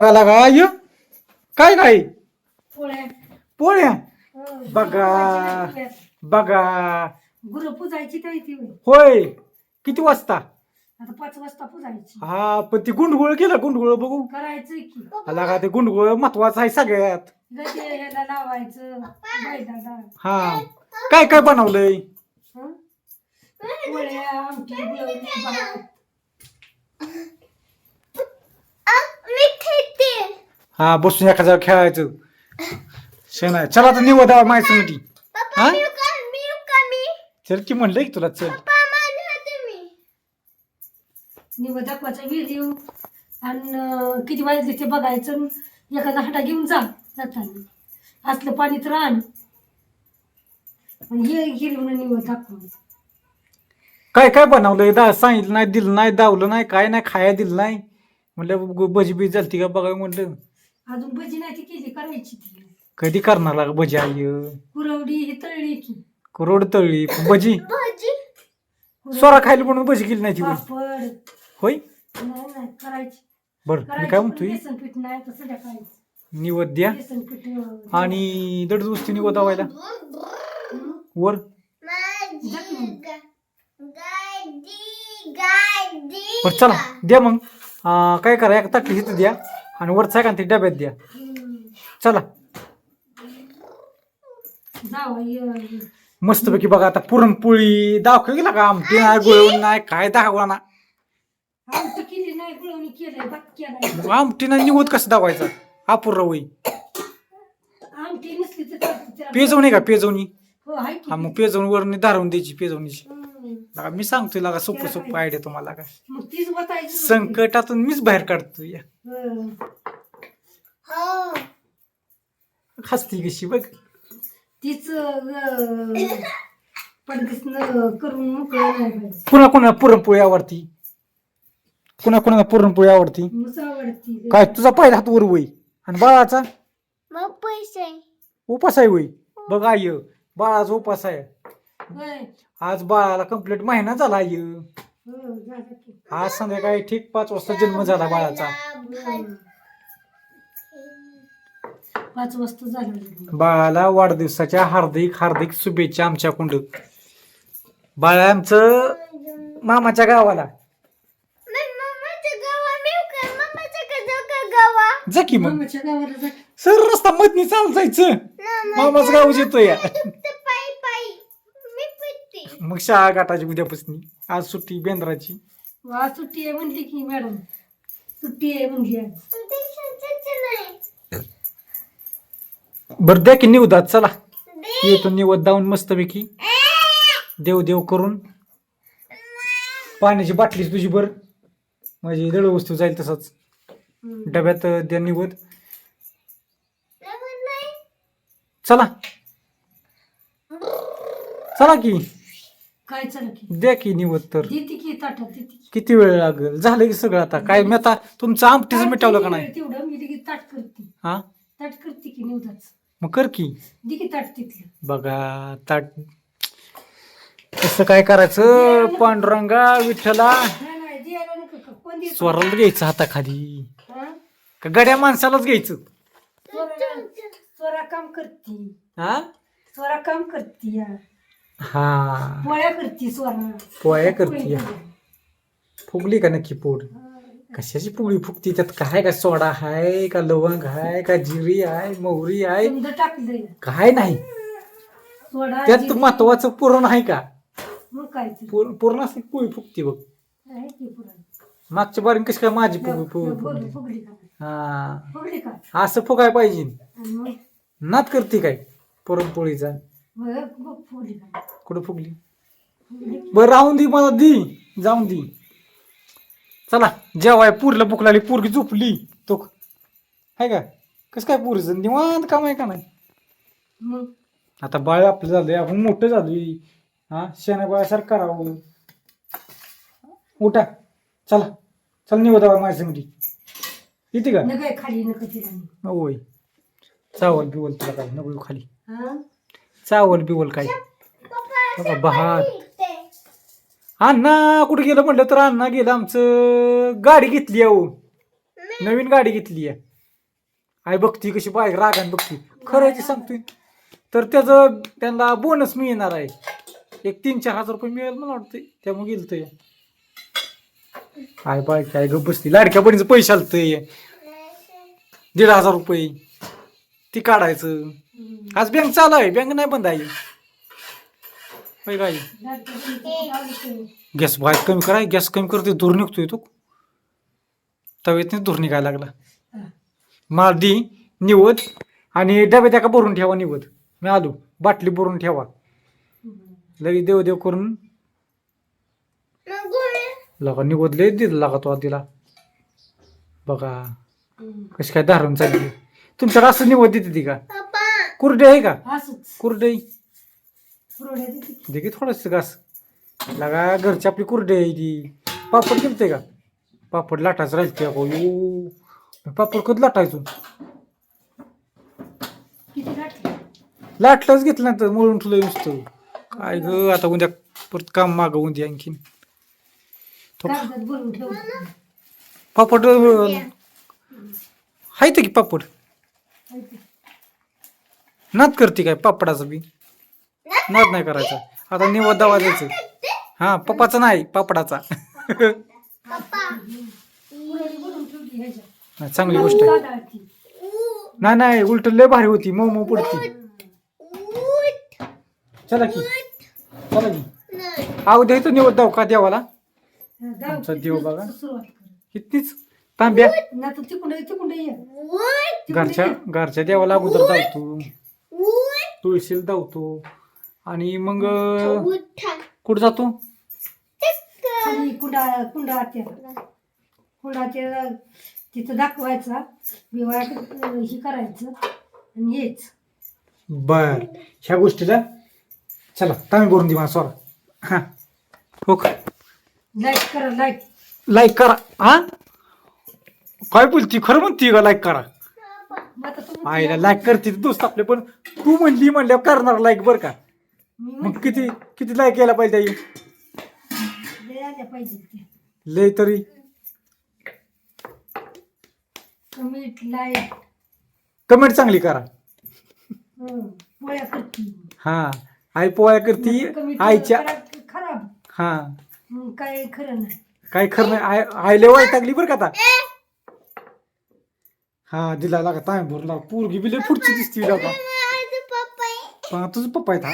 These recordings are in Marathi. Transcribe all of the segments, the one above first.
बघायला का अय्यो काय काय पोळ्या. पोळ्या? हो, बघा. बघा. गुरं पुजायची तर ती होय. होय किती वाजता? आता पाच वाजता पुजायची. हा पण ती गुंडगुळ केलं गुंडगुळ बघू. करायचं की. आला का ते गुंडगुळ महत्वाचं आहे सगळ्यात. गजे ह्याला लावायचं बैलाला हा. काय काय बनवलंय? हं? पोळ्या आमटी गुळवणी भात हा बसून एका जागा खेळायचं. शेणा चला तर निवड माहिती मध्ये हा? चल की म्हणलंय की तुला चल. निवड दाखवायचा व्हिडिओ आणि अं, किती वाजले ते बघायचं आणि एखादा हाटा घेऊन जा जाताना. असलं पाणी तर आण आणि हे गेली म्हणून निवड काय काय बनवलंय? दा सांगितलं नाही दिलं नाही दावलं नाही काय नाही खाया दिलं नाही. म्हणलं ग- भजी बी झालती का बघा म्हणलं. अजून भजी नाही ती केली करायची ती. कधी करणार लाग भजी आई? कुरवडी ही तळली की. रोड तळली भजी? स्वरा खायला म्हणून भजी केली नाही ती होय. पापड. होय? नाही नाही करायची. बरं मी करायची काय पण म्हणतोय? बेसन पीठ नाही तर सध्या करायचं निवद द्या. बेसन पीठ अं, आणि दड दोस्ती निवद दावायला हं? वर. जा की मग. बरं चला द्या मग. काय करा एक ताटली इथं द्या आणि वरचा का ते डब्यात द्या. चला. मस्तपैकी बघा आता पुरणपोळी दाखव गेला का आमटी नाही गुळवून नाही काय दाखवा ना. आमटी नाही गुळवणी निवद कसं दाखवायचा? अपुरा होई. पेजवणी का पेजवणी? हो हा मग पेजवणी वरणी धारवून द्यायची पेजवणीची. हं. लगा मी सांगतोय लागा सोपं सोपं आयडिया तुम्हाला का मग तीच बतायची संकटातून मीच बाहेर काढतोय. हं. हसती कशी बघ. तीच अं, पडदिसनं करून मोकळं नाही पाहिजे पुन्हा कोणाला पुरणपोळी आवडती? पुन्हा कोणाला पुरणपोळी आवडती? काय तुझा पहिला हात वर वय. आणि बाळाचा? उपास आहे वय. बघ आय बाळाचा उपास आहे. होय. आज बाळाला कंप्लीट महिना झाला हो, की. आज संध्याकाळी ठीक पाच वाजता जन्म झाला बाळाचा. पाच वाजता झालं बाळाला. वाढदिवसाच्या हार्दिक हार्दिक शुभेच्छा आमच्याकडून. बाळ आमचं मामाच्या गावाला. जा की मग. सर रस्ता मधनी चाल जायचं. मामाचं गाव येतो या मग शाळा गाठाची उद्यापासून. आज सुट्टी बेंद्राची. वा सुट्टी आहे म्हणली की मॅडम. सुट्टी आहे म्हणली आज. बरं द्या की निवदात चला. येतो निवद दावून मस्तपैकी. देव देव करून. पाण्याची बाटलीच तुझी बर. म्हणजे दळ वस्तू जाईल तसंच. डब्यात द्या निवद. चला. चला की. काय चला की? द्या की निवद तर. देते की ताटात देते की. किती वेळ लागेल? झालं की सगळं आता. काय मी आता तुमचं आमटीच मिटवलं का नाही? तेवढं मी लगेच ताट करते. हा? ताट करते की निवदाच मग कर की. दे की ताट तिथलं. बघा ताट. कसं काय करायचं? पांडुरंगा विठ्ठला. नाही नाही द्यायला नको का? कोण देत? स्वराला घ्यायचं हाताखाली. हा? का गड्या माणसालाच घ्यायचं? स्वरा स्वरा काम करते. हा? स्वरा काम करते या हा. पोळ्या करते पोळ्या करते. फुगली का नक्की पोड कशाची पोळी फुगती? त्यात काय का सोडा हाय का लवंग हाय का जिरी आहे मोहरी आहे समजा काय नाही. सोडा त्यात जिरे. महत्वाचं पुरण आहे का? मग काय ते? पुर- पूर्ण पोळी फुगती बघ. आहे की पुरण? मागच्या बारीन कशी काय माझी पोळी पोळी फुगली. फुगली? फुगली का? हा. फुगली का? असं फुगाय पाहिजे. आणि मग? नात करते काय? पुरणपोळीचा? मग बघ फुगली का? कुठं फुगली? बरं राहून दे मला दी. जाऊन दे. चला जेवाय पुरला भूक लागली पोरगी झोपली. तो आहे का? कसं काय पुरीचं? निवांत काम आहे का नाही? आता बाळ आपलं झालंय आपण मोठं झालोय. हा शेणा बाळासारखं करावं. उठा. चला. चल निवदा माझ्या संगती. येते का? नका खाली नका होय. चावल बिवल तुला काय? नको खाली. चावल बिवल काय? बघा भात अण्णा कुठे गेलं म्हटलं तर अण्णा गेलं आमचं. गाडी घेतली आहे नवीन गाडी घेतली आहे. आई बघती कशी बाय रागान बघती खरं सांगतोय. तर त्याचं त्यांना बोनस मिळणार आहे. एक तीन चार हजार रुपये मिळेल मला वाटतं त्यामुळे गेलं ते काय बाय काय गप बसती लाडक्या बहिणीचं पैसे आलतंय. दीड हजार रुपये. ती काढायचं. आज बँक चालू आहे. बँक नाही बंद आहे. काय. गॅस बाय कमी करा गॅस कमी करतोय दूर निघतोय तो तवेत दूर निघायला लागला. मारदी निवद आणि डब्यात एका भरून ठेवा निवद मी आलो बाटली भरून ठेवा. लगेच देव देव करून लगा निवद लय दिला लागा तो दिला बघा. कशी काय धारण चालली तुमच्याकडे असं निवद देते ती का कुरडे आहे का असंच कुरडे पुरवड्या देते. दे की थोडस घास. लगा घरची आपली कुरडे आहे ती. पापड केलते का? पापड लाटायचं राहिलते अगो यो. पापड कधी लाटायचो? लाटलंच घेतलं नंतर मळून ठेवलं नुसतं. काय ग आता उद्या परत काम मागं उद्या आणखीन. तो पापड हाय की पापड? नाद करते काय पापडाचं बी? नाद नाही करायचा. आता निवड दवा द्यायचं हा पप्पाचा नाही पापडाचा. चांगली गोष्ट आहे. नाही नाही उलट लय भारी होती मऊ मऊ पडती. चला की. चला की. आऊ द्यायचं निवड दाव का देवाला? दाव आमचा देव बघा. इतकीच तांब्या. घरच्या घरच्या देवाला अगोदर धावतो तुळशीला धावतो आणि मग कुठं जातो? खाली कुंडा कुंडाच्या तिथं दाखवायचा. विवाह हे करायचं आणि हेच. बर. ह्या गोष्टीला चला तांबे भरून दे मला सोरा हा. हो का? लाईक करा लाईक. लाईक करा. हा? काय बोलती? खरं म्हणती का लाईक करा? आता तुम्ही आईला लाईक करते दोस्त आपले पण तू म्हणली म्हणल्यावर करणार लाईक बरं का? मग किती किती लाईक यायला पाहिजे आई? लय आल्या लय तरी कमीट लाईक कमेंट चांगली करा पोळ्या करते हा आई पोळ्या करती आईच्या खराब हा मग काय खरं नाही काय खरं नाही आय आईले टाकली बरं का आता हा दिला लागा तांबे भरून लागा पोरगी बिले पुढची दिसती लागा हा तुझं पप्पा आहेत हा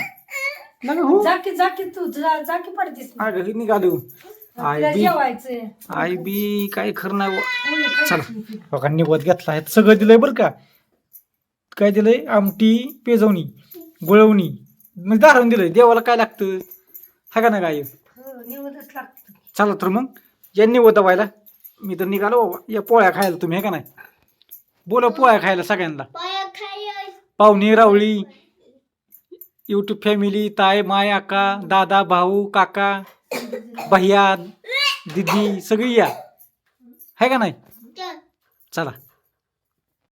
लागा हो. जाकी जाकी तू जा जाकी पडतेस. अगं हे निघालो. आई आपल्याला बी. जेवायचंय. आई बी काय खरं नाही बुवा. चला. निवत घेतला आहे. सगळं दिलंय बरं का? काय दिलंय? आमटी पेजवणी गुळवणी. म्हणजे दारून दिलंय. देवाला काय लागतं? हा का ना काय हो, निवडच लागतं. चला तर मग. या निवत व्हायला. मी तर निघालो बाबा. या पोळ्या खायला तुम्ही हे का नाही? बोला पोळ्या खायला सगळ्यांना. पाहुणे रावळी. युट्यूब फॅमिली ताय माय आका दादा भाऊ काका भैया दिदी सगळी या. आहे का नाही? चला.